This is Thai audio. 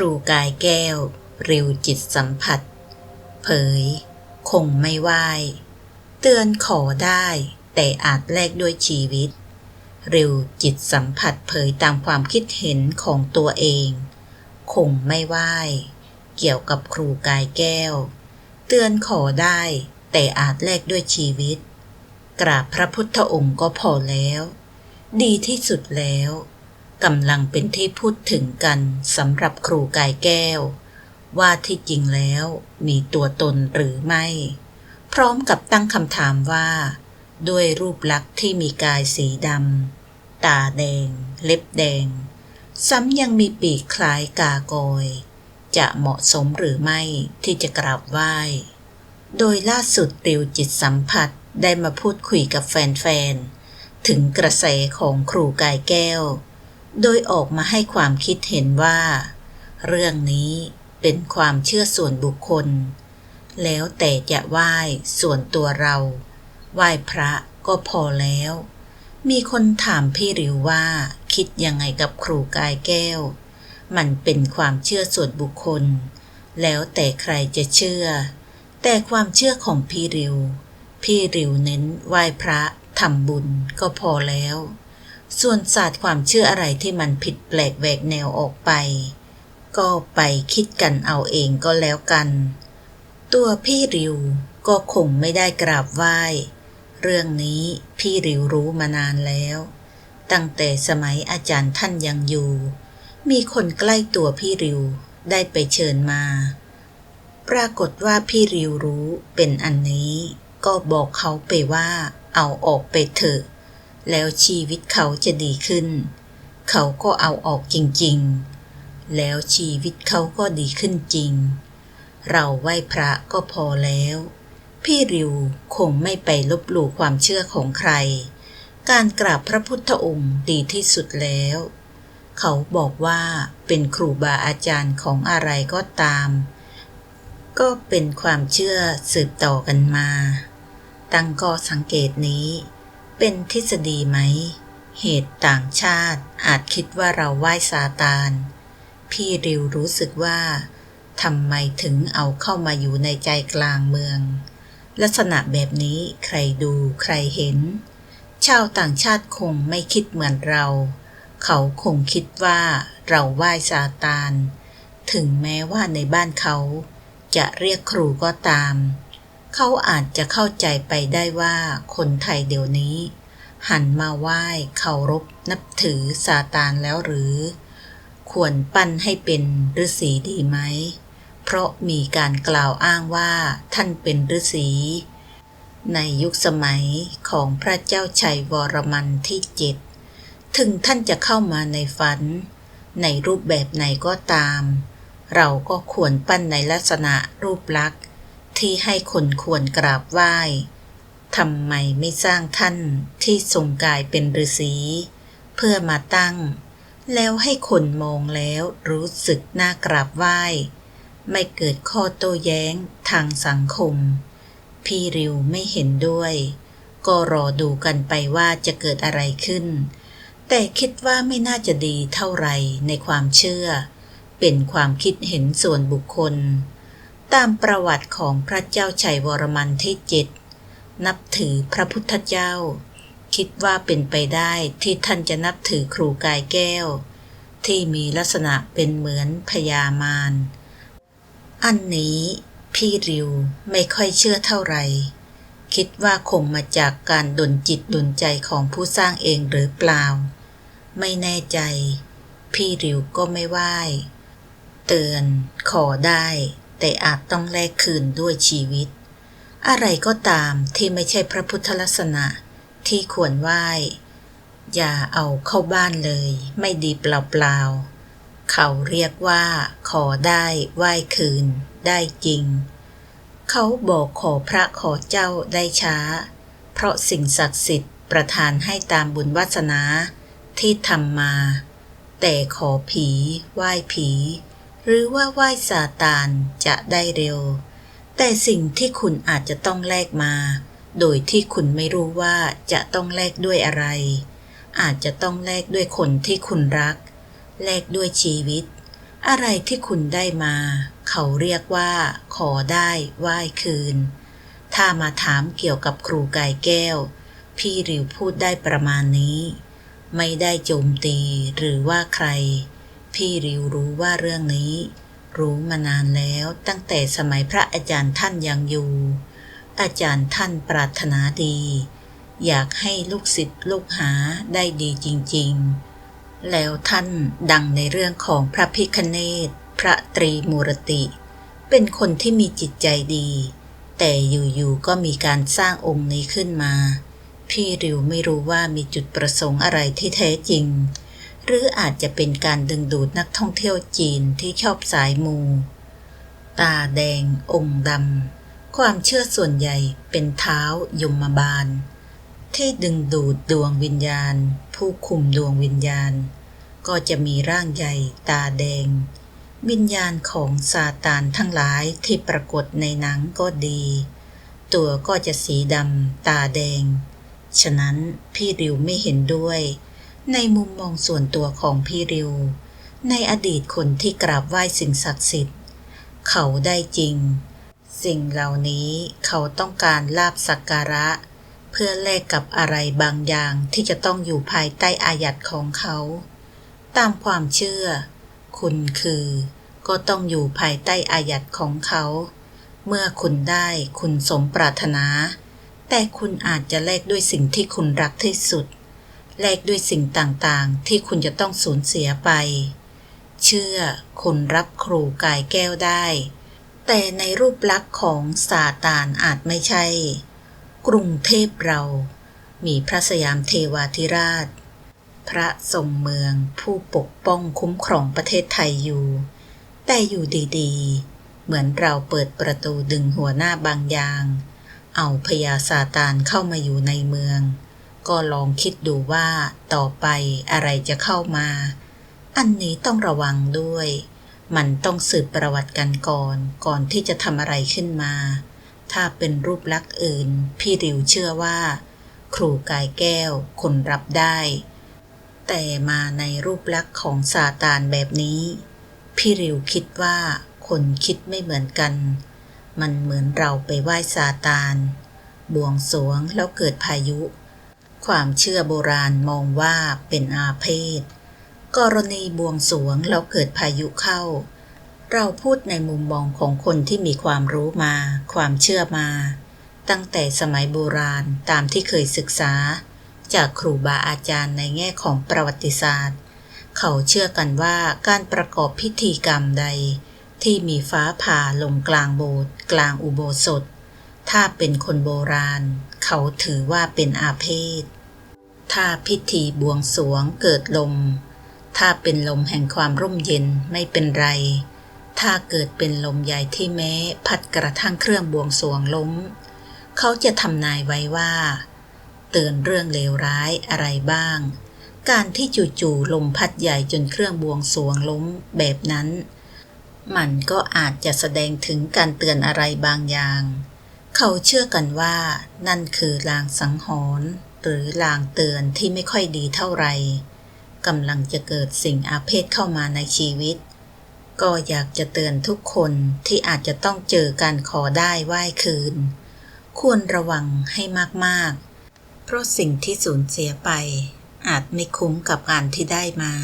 รูกายแก้ว ริวจิตสัมผัส เผย คงไม่ไหวเตือนขอได้ แต่อาจแลกด้วยชีวิต ริวจิตสัมผัสเผยตามความคิดเห็นของตัวเอง คงไม่ไหวเกี่ยวกับครูกายแก้ว เตือนขอได้ แต่อาจแลกด้วยชีวิต กราบพระพุทธองค์ก็พอแล้ว ดีที่สุดแล้ว กำลังเป็นที่พูดถึงกันสำหรับครูกายแก้ว ว่าที่จริงแล้วมีตัวตนหรือไม่ พร้อมกับตั้งคำถามว่า ด้วยรูปลักษณ์ที่มีกายสีดำตาแดง เล็บแดง ซ้ำยังมีปีกคล้ายกากอย จะเหมาะสมหรือไม่ที่จะกราบไหว้ โดยล่าสุดริวจิตสัมผัสได้มาพูดคุยกับแฟนๆถึงกระแสของครูกายแก้ว โดยออกมาให้ความคิดเห็นว่า เรื่องนี้เป็นความเชื่อส่วนบุคคล แล้วแต่จะไหว้ส่วนตัวเรา ไหว้พระก็พอแล้ว มีคนถามพี่ริวว่าคิดยังไงกับครูกายแก้ว มันเป็นความเชื่อส่วนบุคคล แล้วแต่ใครจะเชื่อ แต่ความเชื่อของพี่ริว พี่ริวเน้นไหว้พระทำบุญก็พอแล้ว ส่วนศาสตร์ความเชื่ออะไรที่มันผิดแปลกแหวกแนวออกไป ก็ไปคิดกันเอาเองก็แล้วกัน ตัวพี่ริวก็คงไม่ได้กราบไหว้ เรื่องนี้พี่ริวรู้มานานแล้ว ตั้งแต่สมัยอาจารย์ท่านยังอยู่ มีคนใกล้ตัวพี่ริวได้ไปเชิญมา ปรากฏว่าพี่ริวรู้เป็นอันนี้ ก็บอกเขาไปว่าเอาออกไปเถอะ แล้วชีวิตเขาจะดีขึ้น เขาก็เอาออกจริงๆ แล้วชีวิตเขาก็ดีขึ้นจริง เราไหว้พระก็พอแล้ว พี่ริวคงไม่ไปลบหลู่ความเชื่อของใคร การกราบพระพุทธองค์ดีที่สุดแล้ว เขาบอกว่าเป็นครูบาอาจารย์ของอะไรก็ตาม ก็เป็นความเชื่อสืบต่อกันมา ตั้งก็สังเกตนี้ เป็นทฤษฎีไหม เหตุต่างชาติอาจคิดว่าเราไหว้ซาตาน พี่ริวรู้สึกว่าทำไมถึงเอาเข้ามาอยู่ในใจกลางเมือง ลักษณะแบบนี้ใครดูใครเห็น ชาวต่างชาติคงไม่คิดเหมือนเรา เขาคงคิดว่าเราไหว้ซาตาน ถึงแม้ว่าในบ้านเขาจะเรียกครูก็ตาม เขาอาจจะเข้าใจไปได้ว่าคนไทยเดี๋ยวนี้ หันมาไหว้เคารพนับถือซาตานแล้วหรือ ควรปั้นให้เป็นฤาษีดีไหม เพราะมีการกล่าวอ้างว่าท่านเป็นฤาษีในยุคสมัยของพระเจ้าชัยวรมันที่เจ็ดถึงท่านจะเข้ามาในฝัน ในรูปแบบไหนก็ตาม เราก็ควรปั้นในลักษณะรูปลักษณ์ ที่ให้คนควรกราบไหว้ทำไมไม่สร้างท่านที่ทรงกายเป็นฤาษี เพื่อมาตั้ง แล้วให้คนมองแล้วรู้สึกน่ากราบไหว้ ไม่เกิดข้อโต้แย้งทางสังคม พี่ริวไม่เห็นด้วย ก็รอดูกันไปว่าจะเกิดอะไรขึ้น แต่คิดว่าไม่น่าจะดีเท่าไหร่ในความเชื่อ เป็นความคิดเห็นส่วนบุคคล ตามประวัติของพระเจ้าชัยวรมันที่เจ็ดนับถือพระพุทธเจ้า คิดว่าเป็นไปได้ที่ท่านจะนับถือครูกายแก้ว ที่มีลักษณะเป็นเหมือนพญามารอันนี้พี่ริวไม่ค่อยเชื่อเท่าไหร่ คิดว่าคงมาจากการดลจิตดลใจของผู้สร้างเองหรือเปล่า ไม่แน่ใจ พี่ริวก็ไม่ไหว้เตือนขอได้ แต่อาจต้องแลกคืนด้วยชีวิต อะไรก็ตามที่ไม่ใช่พระพุทธลักษณะที่ควรไหว้ อย่าเอาเข้าบ้านเลย ไม่ดีเปล่าๆ เขาเรียกว่าขอได้ไหว้คืน ได้จริง เขาบอกขอพระขอเจ้าได้ช้า เพราะสิ่งศักดิ์สิทธิ์ประทานให้ตามบุญวาสนาที่ทำมา แต่ขอผี ไหว้ผี หรือว่าไหว้ซาตานจะได้เร็ว แต่สิ่งที่คุณอาจจะต้องแลกมา โดยที่คุณไม่รู้ว่าจะต้องแลกด้วยอะไร อาจจะต้องแลกด้วยคนที่คุณรัก แลกด้วยชีวิต อะไรที่คุณได้มา เขาเรียกว่า ขอได้ไหว้คืน ถ้ามาถามเกี่ยวกับครูกายแก้ว พี่ริวพูดได้ประมาณนี้ ไม่ได้โจมตีหรือว่าใคร พี่ริวรู้ว่าเรื่องนี้ รู้มานานแล้วตั้งแต่สมัยพระอาจารย์ท่านยังอยู่ อาจารย์ท่านปรารถนาดี อยากให้ลูกศิษย์ลูกหาได้ดีจริง ๆ แล้วท่านดังในเรื่องของพระพิคเนตพระตรีมูรติ เป็นคนที่มีจิตใจดี แต่อยู่ๆก็มีการสร้างองค์นี้ขึ้นมา พี่ริวไม่รู้ว่ามีจุดประสงค์อะไรที่แท้จริง หรืออาจจะเป็นการดึงดูดนักท่องเที่ยวจีนที่ชอบสายมู ตาแดง องค์ดำ ความเชื่อส่วนใหญ่เป็นเท้ายมบาล ที่ดึงดูดดวงวิญญาณ ผู้คุมดวงวิญญาณ ก็จะมีร่างใหญ่ ตาแดง วิญญาณของซาตานทั้งหลายที่ปรากฏในหนังก็ดี ตัวก็จะสีดำตาแดง ฉะนั้นพี่ริวไม่เห็นด้วย ในมุมมองส่วนตัวของพี่ริว ในอดีตคนที่กราบไหว้สิ่งศักดิ์สิทธิ์ เขาได้จริง สิ่งเหล่านี้เขาต้องการลาบสักการะ เพื่อแลกกับอะไรบางอย่างที่จะต้องอยู่ภายใต้อายัดของเขา ตามความเชื่อ คุณคือ ก็ต้องอยู่ภายใต้อายัดของเขา เมื่อคุณได้คุณสมปรารถนา แต่คุณอาจจะแลกด้วยสิ่งที่คุณรักที่สุด แลกด้วยสิ่งต่างๆ ที่คุณจะต้องสูญเสียไป เชื่อคุณรับครูกายแก้วได้ แต่ในรูปลักษณ์ของซาตานอาจไม่ใช่ กรุงเทพเรา มีพระสยามเทวาธิราช พระทรงเมืองผู้ปกป้องคุ้มครองประเทศไทยอยู่ แต่อยู่ดีๆ เหมือนเราเปิดประตูดึงหัวหน้าบางอย่าง เอาพญาซาตานเข้ามาอยู่ในเมือง ก็ลองคิดดูว่าต่อไปอะไรจะเข้ามา อันนี้ต้องระวังด้วย มันต้องสืบประวัติกันก่อน ก่อนที่จะทำอะไรขึ้นมา ถ้าเป็นรูปลักษณ์อื่น พี่ริวเชื่อว่า ครูกายแก้วคนรับได้ แต่มาในรูปลักษณ์ของซาตานแบบนี้ พี่ริวคิดว่าคนคิดไม่เหมือนกัน มันเหมือนเราไปไหว้ซาตาน บวงสรวงแล้วเกิดพายุ ความเชื่อโบราณมองว่าเป็นอาเพศ กรณีบวงสรวงแล้วเกิดพายุเข้า เราพูดในมุมมองของคนที่มีความรู้มา ความเชื่อมา ตั้งแต่สมัยโบราณตามที่เคยศึกษา จากครูบาอาจารย์ในแง่ของประวัติศาสตร์ เขาเชื่อกันว่าการประกอบพิธีกรรมใด ที่มีฟ้าผ่าลงกลางโบสถ์กลางอุโบสถ ถ้าเป็นคนโบราณ เขาถือว่าเป็นอาเพศ ถ้าพิธีบวงสรวงเกิดลม ถ้าเป็นลมแห่งความร่มเย็นไม่เป็นไร ถ้าเกิดเป็นลมใหญ่ที่แม้พัดกระทั่งเครื่องบวงสรวงล้ม เขาจะทำนายไว้ว่า เตือนเรื่องเลวร้ายอะไรบ้าง การที่จู่ๆลมพัดใหญ่จนเครื่องบวงสรวงล้มแบบนั้น มันก็อาจจะแสดงถึงการเตือนอะไรบางอย่าง เขาเชื่อกันว่า นั่นคือลางสังหรณ์หรือลางเตือนที่ไม่ค่อยดีเท่าไหร่กำลังจะเกิดสิ่งอาเพศเข้ามาในชีวิต ก็อยากจะเตือนทุกคนที่อาจจะต้องเจอการขอได้ไหว้คืน ควรระวังให้มากๆ เพราะสิ่งที่สูญเสียไป อาจไม่คุ้มกับการที่ได้มา